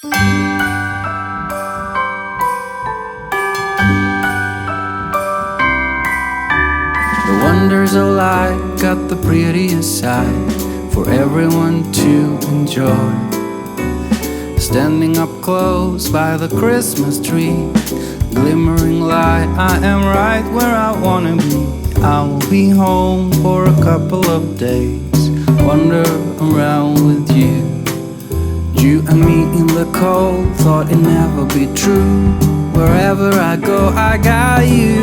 The wonders of life got the prettiest side for everyone to enjoy. Standing up close by the Christmas tree, glimmering light, I am right where I wanna be. I will be home for a couple of days, wander around with you. You and me in the cold, thought it never be true. Wherever I go, I got you.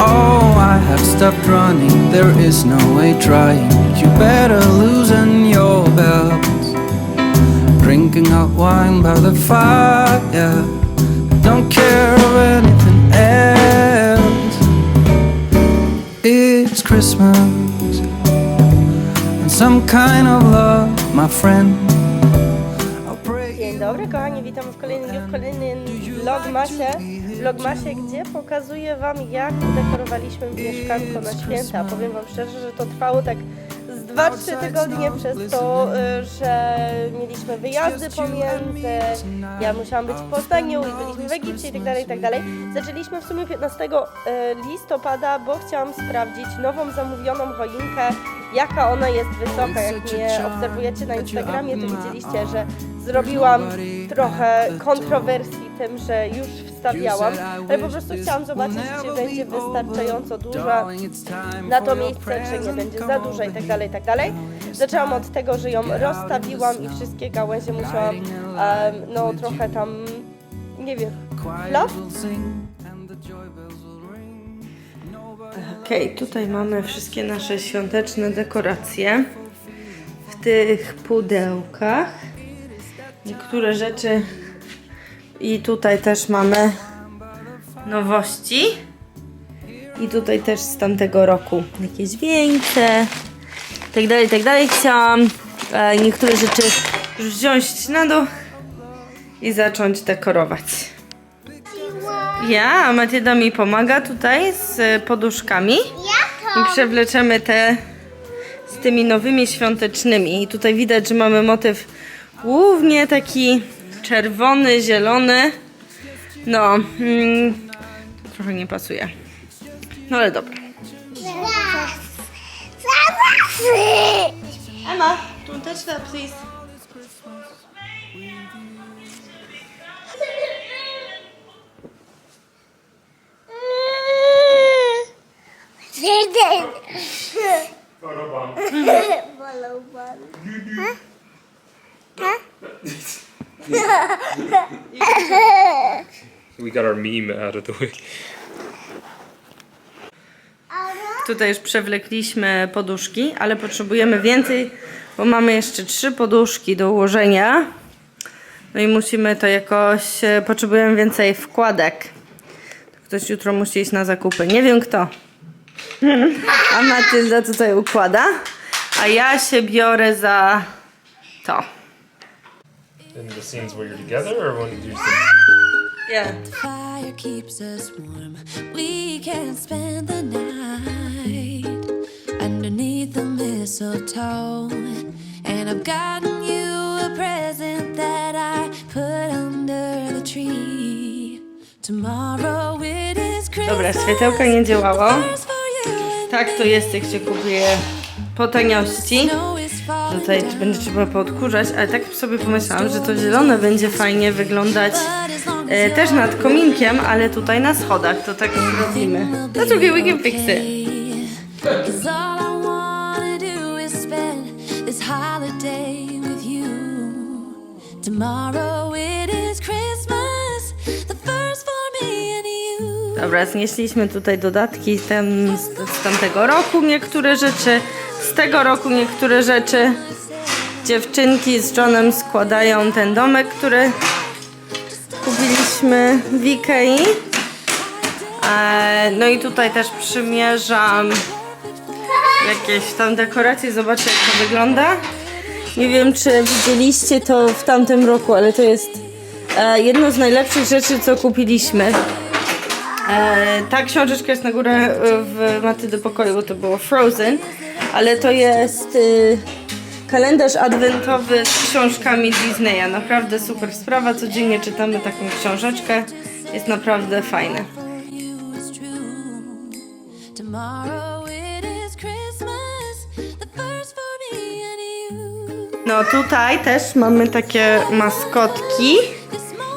Oh, I have stopped running, there is no way trying. You better loosen your belt. Drinking hot wine by the fire. Don't care of anything else. It's Christmas. And some kind of love, my friend. Kolejnym dniu, w kolejnym vlogmasie, vlogmasie, gdzie pokazuję Wam jak dekorowaliśmy mieszkanko na święta. Powiem Wam szczerze, że to trwało tak z 2-3 tygodnie przez to, y, że mieliśmy wyjazdy pomiędzy, ja musiałam być w Poznaniu i byliśmy w Egipcie i tak dalej, i tak dalej. Zaczęliśmy w sumie 15 y, listopada, bo chciałam sprawdzić nową zamówioną choinkę, jaka ona jest wysoka. Jak mnie obserwujecie na Instagramie, to widzieliście, że zrobiłam trochę kontrowersji tym, że już wstawiałam, ale po prostu chciałam zobaczyć, czy będzie wystarczająco duża na to miejsce, czy nie będzie za duża i tak dalej, i tak dalej. Zaczęłam od tego, że ją rozstawiłam i wszystkie gałęzie musiałam, em, no trochę tam, nie wiem, fluff? Okej, tutaj mamy wszystkie nasze świąteczne dekoracje w tych pudełkach. Niektóre rzeczy i tutaj też mamy nowości. I tutaj też z tamtego roku jakieś wieńce, tak dalej, i tak dalej. Chciałam e, niektóre rzeczy już wziąć na dół i zacząć dekorować. Ja, a Matylda mi pomaga tutaj z poduszkami. I przewleczemy te z tymi nowymi świątecznymi. I tutaj widać, że mamy motyw głównie taki czerwony, zielony. No, mm, trochę nie pasuje. No ale dobra. Emma, don't touch that, please. We got our meme out of the way. Tutaj już przewlekliśmy poduszki, ale potrzebujemy więcej, bo mamy jeszcze trzy poduszki do ułożenia. No i musimy to jakoś, e, potrzebujemy więcej wkładek. Ktoś jutro musi iść na zakupy. Nie wiem kto. A Matylda tutaj układa, a ja się biorę za to. In the scenes where you're together, or when you. Yeah. Fire keeps us warm. We can spend the night underneath the mistletoe. And I've gotten you a present that I put under the tree. Tomorrow it is Christmas. Dobra, światełka nie działało. Tak to jest, jak się kupuje po taniości. Tutaj będzie trzeba poodkurzać, ale tak sobie pomyślałam, że to zielone będzie fajnie wyglądać e, też nad kominkiem, ale tutaj na schodach, to tak zrobimy. That's okay, we can fix it. Cause all I wanna do is spend this holiday with you. Tomorrow it is Christmas, the first for me and you. Dobra, znieśliśmy tutaj dodatki tam, z, z tamtego roku, niektóre rzeczy, z tego roku niektóre rzeczy. Dziewczynki z Johnem składają ten domek, który kupiliśmy w Ikei. E, no i tutaj też przymierzam jakieś tam dekoracje, zobaczę jak to wygląda. Nie wiem, czy widzieliście to w tamtym roku, ale to jest e, jedno z najlepszych rzeczy, co kupiliśmy. E, ta książeczka jest na górę e, w Matyldy pokoju, bo to było Frozen, ale to jest y, kalendarz adwentowy z książkami Disneya. Naprawdę super sprawa. Codziennie czytamy taką książeczkę. Jest naprawdę fajne. No tutaj też mamy takie maskotki.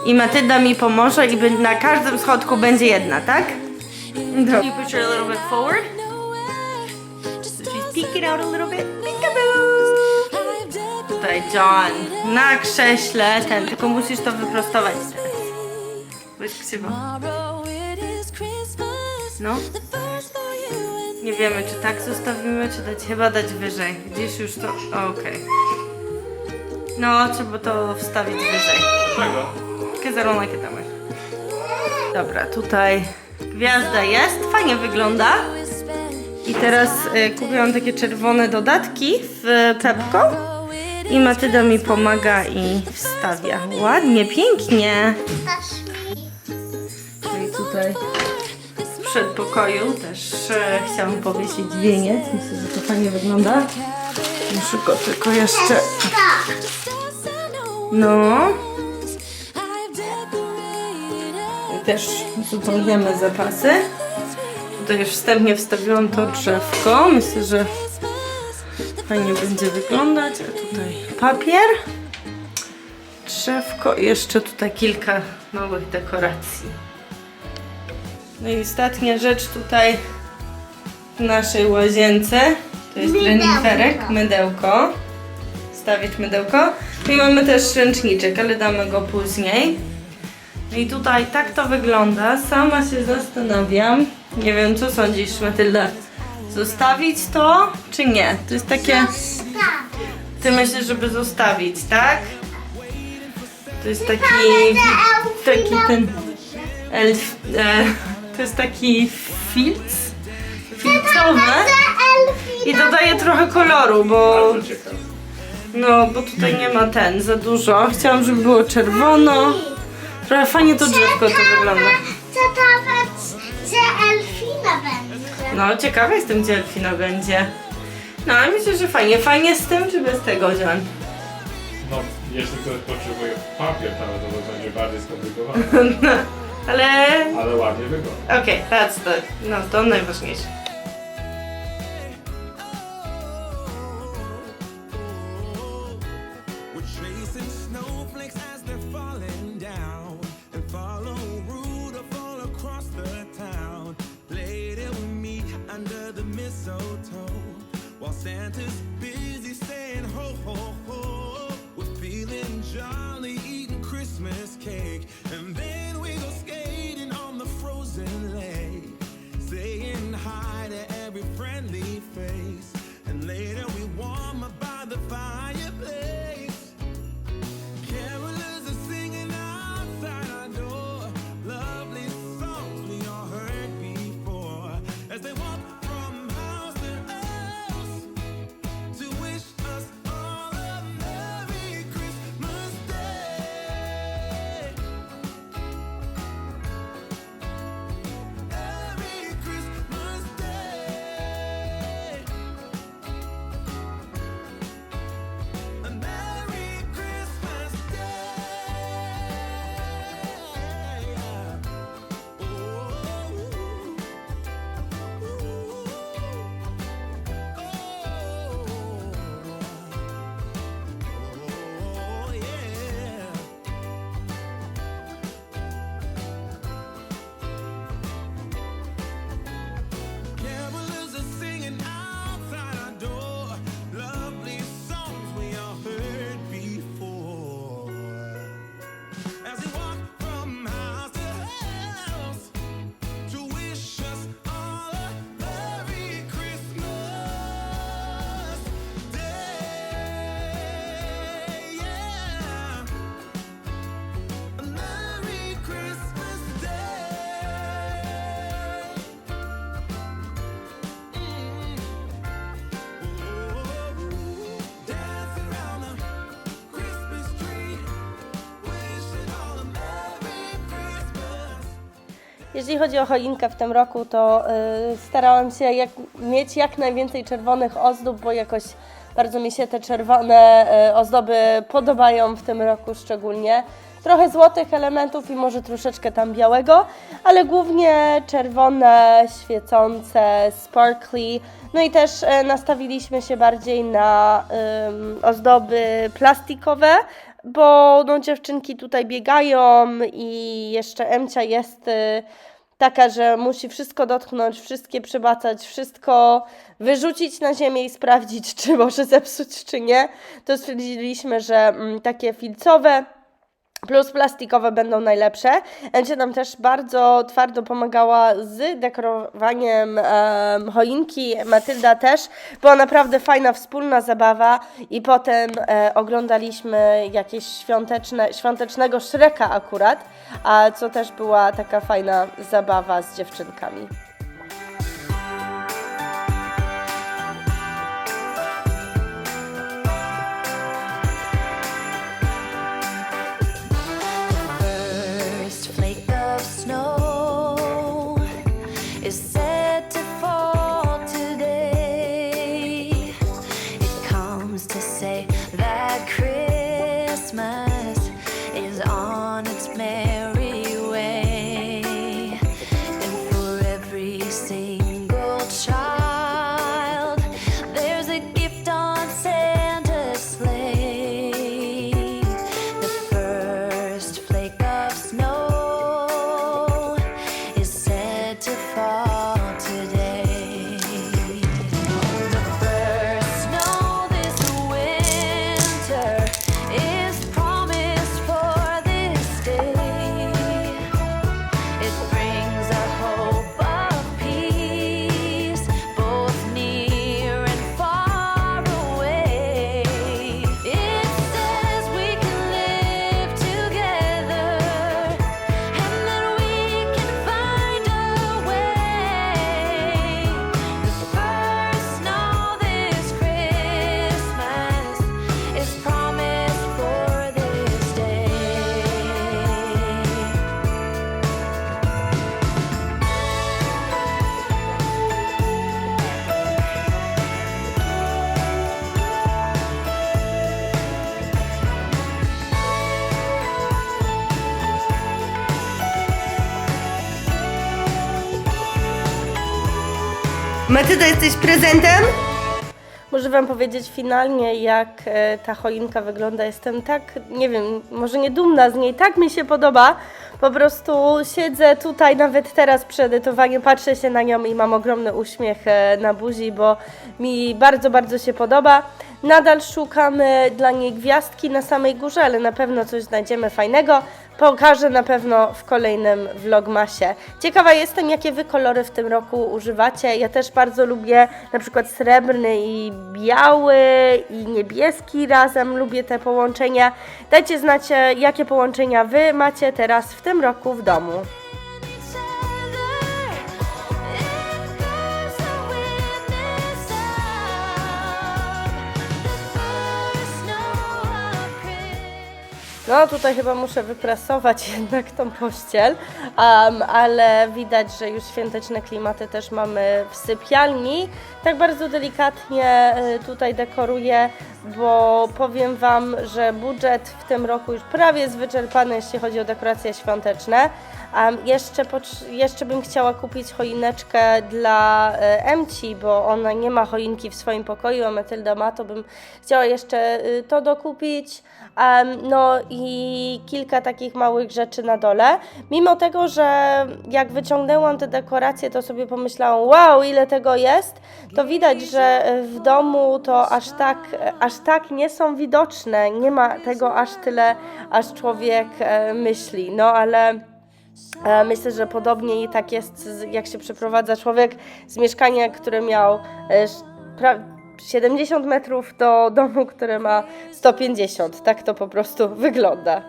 I Matylda mi pomoże i na każdym schodku będzie jedna, tak? Dobra. You push her a little bit forward. just She's peeking out a little bit. Peekaboo! Tutaj John na krześle, ten, tylko musisz to wyprostować teraz. Być krzywo. It No. Nie wiemy, czy tak zostawimy, czy dać, chyba dać wyżej. Gdzieś już to, okej. No, trzeba to wstawić wyżej. Dlaczego? Because I don't like it that way. Dobra, tutaj gwiazda jest, fajnie wygląda. I teraz y, kupiłam takie czerwone dodatki w it I Matyda mi pomaga i wstawia. Ładnie, pięknie. No i tutaj w przedpokoju też e, chciałam powiesić wieniec. Myślę, że to fajnie wygląda. Muszę go tylko jeszcze... no też uzupełniamy zapasy. Tutaj już wstępnie wstawiłam to drzewko. Myślę, że fajnie będzie wyglądać. A tutaj papier, drzewko i jeszcze tutaj kilka małych dekoracji. No i ostatnia rzecz tutaj w naszej łazience to jest reniferek, mydełko. Stawić mydełko. No i mamy też ręczniczek, ale damy go później. No i tutaj tak to wygląda. Sama się zastanawiam. Nie wiem, co sądzisz, Matylda? Zostawić to, czy nie? To jest takie... Ty myślisz, żeby zostawić, tak? To jest taki... Taki ten... Elf... E, to jest taki filc. Filcowy. I dodaje trochę koloru, bo... No, bo tutaj nie ma ten, za dużo. Chciałam, żeby było czerwono. Trochę fajnie to drzewko to wygląda. Cytować, że Elfina będzie. No, ciekawa jestem, gdzie Elfina będzie. No, ale myślę, że fajnie. Fajnie z tym, czy bez tego, John? No, jeśli ktoś potrzebuje papier, to to będzie bardziej skomplikowane, Ale... ale ładnie wygląda. Okej, that's the... No, to najważniejsze. Jeżeli chodzi o choinkę w tym roku, to y, starałam się jak, mieć jak najwięcej czerwonych ozdób, bo jakoś Bardzo mi się te czerwone e, ozdoby podobają w tym roku szczególnie. Trochę złotych elementów i może troszeczkę tam białego, ale głównie czerwone, świecące, sparkly. No i też e, nastawiliśmy się bardziej na ozdoby plastikowe, bo no, dziewczynki tutaj biegają i jeszcze Emcia jest y, taka, że musi wszystko dotknąć, wszystkie przebacać, wszystko wyrzucić na ziemię i sprawdzić, czy może zepsuć, czy nie. To stwierdziliśmy, że mm, takie filcowe plus plastikowe będą najlepsze. Encia nam też bardzo twardo pomagała z dekorowaniem em, choinki, Matylda też. Była naprawdę fajna wspólna zabawa i potem e, oglądaliśmy jakieś świąteczne, świątecznego Shreka akurat, a co też była taka fajna zabawa z dziewczynkami. Matylda, jesteś prezentem? Muszę Wam powiedzieć finalnie, jak e, ta choinka wygląda. Jestem tak, nie wiem, może nie dumna z niej, tak mi się podoba. Po prostu siedzę tutaj nawet teraz przy edytowaniu, patrzę się na nią i mam ogromny uśmiech e, na buzi, bo mi bardzo, bardzo się podoba. Nadal szukamy dla niej gwiazdki na samej górze, ale na pewno coś znajdziemy fajnego. Pokażę na pewno w kolejnym vlogmasie. Ciekawa jestem, jakie Wy kolory w tym roku używacie. Ja też bardzo lubię na przykład srebrny i biały i niebieski razem. Lubię te połączenia. Dajcie znać, e, jakie połączenia Wy macie teraz w tym roku w domu. No tutaj chyba muszę wyprasować jednak tą pościel, um, ale widać, że już świąteczne klimaty też mamy w sypialni. Tak bardzo delikatnie y, tutaj dekoruję, bo powiem Wam, że budżet w tym roku już prawie jest wyczerpany, jeśli chodzi o dekoracje świąteczne. Um, jeszcze, jeszcze bym chciała kupić choineczkę dla e, Emci, bo ona nie ma choinki w swoim pokoju, a Matylda ma, to bym chciała jeszcze y, to dokupić. Em, no i kilka takich małych rzeczy na dole. Mimo tego, że jak wyciągnęłam te dekoracje, to sobie pomyślałam, wow, ile tego jest, to widać, że e, w domu to aż tak, e, aż tak nie są widoczne. Nie ma tego aż tyle, aż człowiek e, myśli. No ale. E, Myślę, że podobnie i tak jest, jak się przeprowadza człowiek z mieszkania, które miał e, sz- pra- 70 metrów do domu, który ma 150. Tak to po prostu wygląda.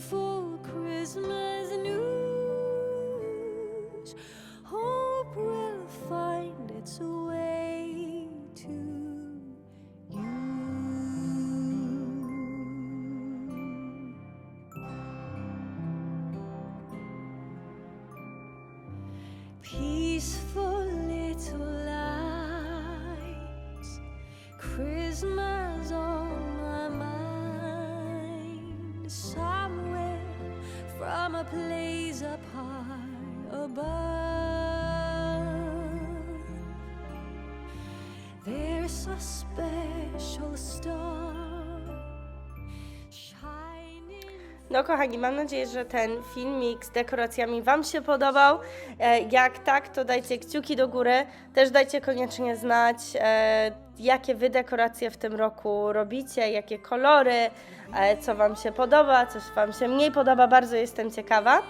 beautiful Christmas. up high above. There's a special star. No kochani, mam nadzieję, że ten filmik z dekoracjami Wam się podobał. E, jak tak, to dajcie kciuki do góry. Też dajcie koniecznie znać e, jakie Wy dekoracje w tym roku robicie, jakie kolory, e, co Wam się podoba, co Wam się mniej podoba. Bardzo jestem ciekawa.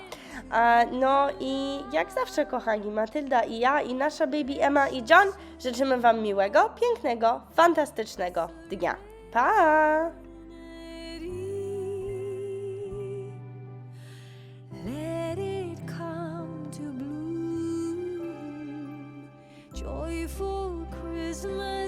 E, No i jak zawsze, kochani, Matylda i ja, i nasza baby Emma i John życzymy Wam miłego, pięknego, fantastycznego dnia. Pa! Joyful Christmas.